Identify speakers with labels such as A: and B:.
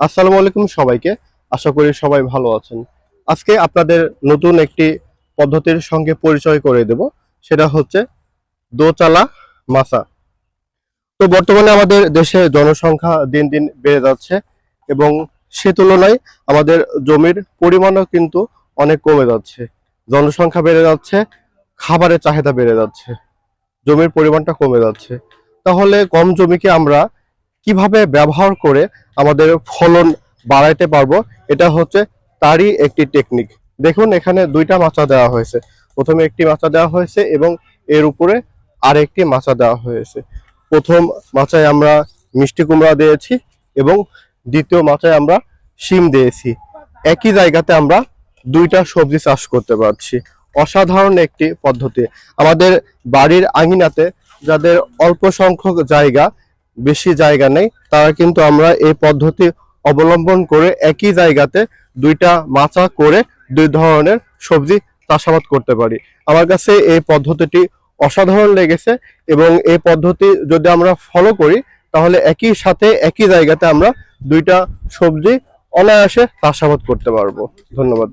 A: আসসালামু আলাইকুম সবাইকে। আশা করি সবাই ভালো আছেন। আজকে আপনাদের নতুন একটি পদ্ধতির সঙ্গে পরিচয় করে দেব। সেটা হচ্ছে দোচালা মাসা তো বর্তমানে আমাদের দেশে জনসংখ্যা দিন দিন বেড়ে যাচ্ছে এবং সে তুলনায় আমাদের জমির পরিমাণও কিন্তু অনেক কমে যাচ্ছে। জনসংখ্যা বেড়ে যাচ্ছে, খাবারের চাহিদা বেড়ে যাচ্ছে, জমির পরিমাণটা কমে যাচ্ছে। তাহলে কম জমিকে আমরা কীভাবে ব্যবহার করে আমাদের ফলন বাড়াইতে পারব, এটা হচ্ছে তারই একটি টেকনিক দেখুন, এখানে দুইটা মাচা দেওয়া হয়েছে। প্রথমে একটি মাচা দেওয়া হয়েছে এবং এর উপরে আরেকটি মাচা দেওয়া হয়েছে। প্রথম মাচায় আমরা মিষ্টি কুমড়া দিয়েছি এবং দ্বিতীয় মাচায় আমরা শিম দিয়েছি। একই জায়গাতে আমরা দুইটা সবজি চাষ করতে পারছি। অসাধারণ একটি পদ্ধতি। আমাদের বাড়ির আঙিনাতে যাদের অল্প সংখ্যক জায়গা বেশি জায়গা নেই, তারা কিন্তু আমরা এই পদ্ধতি অবলম্বন করে একই জায়গাতে দুইটা মাচা করে দুই ধরনের সবজি চাষাবাদ করতে পারি। আমার কাছে এই পদ্ধতিটি অসাধারণ লেগেছে এবং এই পদ্ধতি যদি আমরা ফলো করি, তাহলে একই সাথে একই জায়গাতে আমরা দুইটা সবজি অনায়াসে চাষাবাদ করতে পারব। ধন্যবাদ।